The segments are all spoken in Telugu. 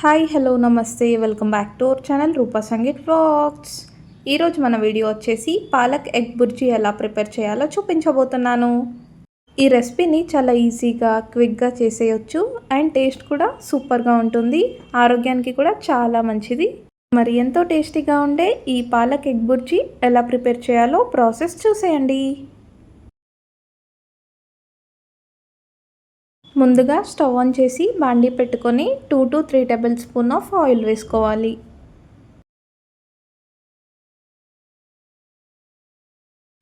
హాయ్ హలో నమస్తే. Welcome back to our channel Rupa Sangeeth vlogs. ఈరోజు మన వీడియో వచ్చేసి పాలక్ ఎగ్ బుర్జీ ఎలా ప్రిపేర్ చేయాలో చూపించబోతున్నాను. ఈ రెసిపీని చాలా ఈజీగా క్విక్గా చేసేయచ్చు అండ్ టేస్ట్ కూడా సూపర్గా ఉంటుంది. ఆరోగ్యానికి కూడా చాలా మంచిది. మరి ఎంతో టేస్టీగా ఉండే ఈ పాలక్ ఎగ్ బుర్జీ ఎలా ప్రిపేర్ చేయాలో ప్రాసెస్ చూసేయండి. ముందుగా స్టవ్ ఆన్ చేసి బాండీ పెట్టుకొని two to three tablespoon of oil వేసుకోవాలి.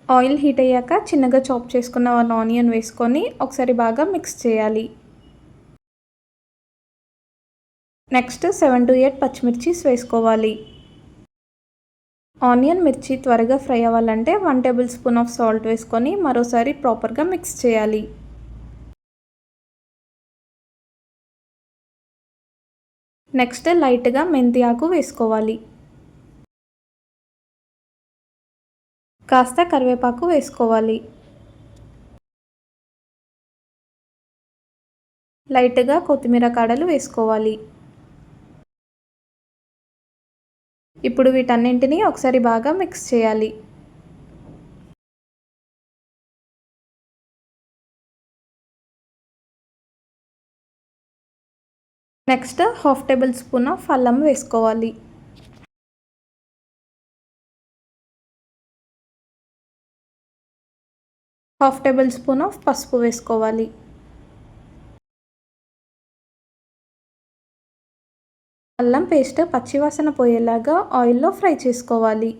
ఆయిల్ హీట్ అయ్యాక చిన్నగా చాప్ చేసుకున్న వన్ ఆనియన్ వేసుకొని ఒకసారి బాగా మిక్స్ చేయాలి. నెక్స్ట్ సెవెన్ టు ఎయిట్ పచ్చిమిర్చిస్ వేసుకోవాలి. ఆనియన్ మిర్చి త్వరగా ఫ్రై అవ్వాలంటే one tablespoon of salt వేసుకొని మరోసారి ప్రాపర్గా మిక్స్ చేయాలి. నెక్స్ట్ లైట్గా మెంతి ఆకు వేసుకోవాలి. కాస్త కరివేపాకు వేసుకోవాలి. లైట్గా కొత్తిమీర కాడలు వేసుకోవాలి. ఇప్పుడు వీటన్నింటినీ ఒకసారి బాగా మిక్స్ చేయాలి. Next half tablespoon of అల్లం వేసుకోవాలి. హాఫ్ టేబుల్ స్పూన్ ఆఫ్ పసుపు వేసుకోవాలి. అల్లం పేస్ట్ పచ్చివాసన పోయేలాగా ఆయిల్లో ఫ్రై చేసుకోవాలి.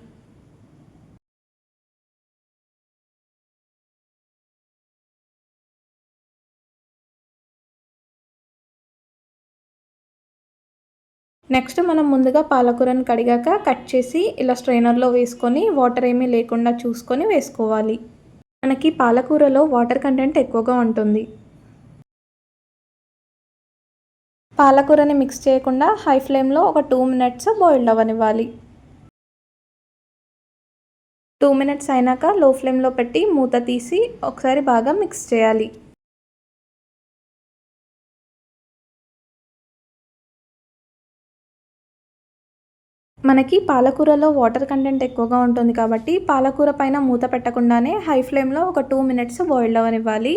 నెక్స్ట్ మనం ముందుగా పాలకూరను కడిగాక కట్ చేసి ఇలా స్ట్రైనర్లో వేసుకొని వాటర్ ఏమీ లేకుండా చూసుకొని వేసుకోవాలి. మనకి పాలకూరలో వాటర్ కంటెంట్ ఎక్కువగా ఉంటుంది. పాలకూరని మిక్స్ చేయకుండా హై ఫ్లేమ్లో ఒక టూ మినిట్స్ బాయిల్డ్ అవ్వనివ్వాలి. టూ మినిట్స్ అయినాక లో ఫ్లేమ్లో పెట్టి మూత తీసి ఒకసారి బాగా మిక్స్ చేయాలి. మనకి పాలకూరలో వాటర్ కంటెంట్ ఎక్కువగా ఉంటుంది కాబట్టి పాలకూర పైన మూత పెట్టకుండానే హై ఫ్లేమ్లో ఒక టూ మినిట్స్ బాయిల్ అవ్వనివ్వాలి.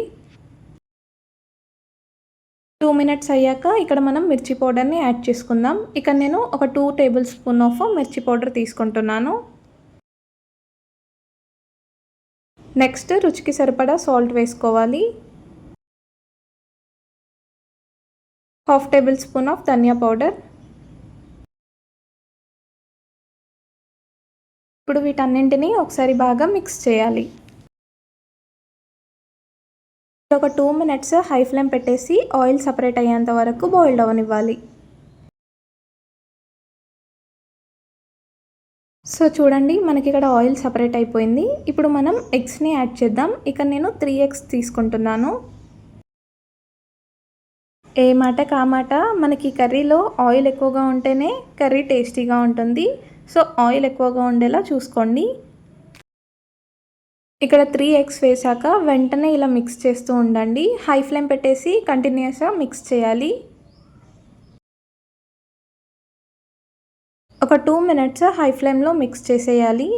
టూ మినిట్స్ అయ్యాక ఇక్కడ మనం మిర్చి పౌడర్ని యాడ్ చేసుకుందాం. ఇక్కడ నేను ఒక టూ టేబుల్ స్పూన్ ఆఫ్ మిర్చి పౌడర్ తీసుకుంటున్నాను. నెక్స్ట్ రుచికి సరిపడా సాల్ట్ వేసుకోవాలి. హాఫ్ టేబుల్ స్పూన్ ఆఫ్ ధనియా పౌడర్. ఇప్పుడు వీటన్నింటినీ ఒకసారి బాగా మిక్స్ చేయాలి. ఒక టూ మినిట్స్ హై ఫ్లేమ్ పెట్టేసి ఆయిల్ సపరేట్ అయ్యేంత వరకు బాయిల్డ్ అవ్వనివ్వాలి సో చూడండి మనకి ఇక్కడ ఆయిల్ సపరేట్ అయిపోయింది. ఇప్పుడు మనం ఎగ్స్ని యాడ్ చేద్దాం. ఇక నేను త్రీ ఎగ్స్ తీసుకుంటున్నాను. ఏ మాట కా మాట మనకి కర్రీలో ఆయిల్ ఎక్కువగా ఉంటేనే కర్రీ టేస్టీగా ఉంటుంది. సో ఆయిల్ ఎక్కువగా ఉండేలా చూసుకోండి. ఇక్కడ త్రీ ఎగ్స్ వేసాక వెంటనే ఇలా మిక్స్ చేస్తూ ఉండండి. హై ఫ్లేమ్ పెట్టేసి కంటిన్యూస్గా మిక్స్ చేయాలి. ఒక టూ మినిట్స్ హై ఫ్లేమ్లో మిక్స్ చేసేయాలి.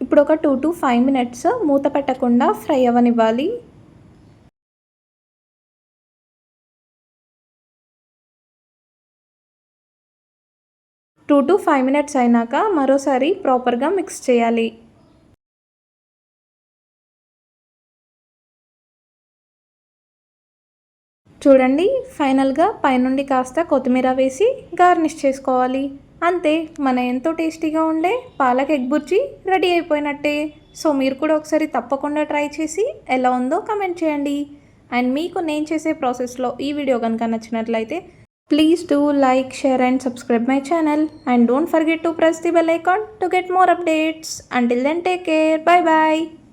ఇప్పుడు ఒక టూ టు ఫైవ్ మినిట్స్ మూత పెట్టకుండా ఫ్రై అవ్వనివ్వాలి టూ టు ఫైవ్ మినిట్స్ అయినాక మరోసారి ప్రాపర్గా మిక్స్ చేయాలి. చూడండి ఫైనల్గా పైనుండి కాస్త కొత్తిమీర వేసి గార్నిష్ చేసుకోవాలి. అంతే మన ఎంతో టేస్టీగా ఉండే పాలక్ ఎగ్ బుర్జీ రెడీ అయిపోయినట్టే. సో మీరు కూడా ఒకసారి తప్పకుండా ట్రై చేసి ఎలా ఉందో కమెంట్ చేయండి. అండ్ మీకు నేను చేసే ప్రాసెస్లో ఈ వీడియో కనుక నచ్చినట్లయితే Please do like, share and subscribe my channel and don't forget to press the bell icon to get more updates. Until then take care. Bye bye.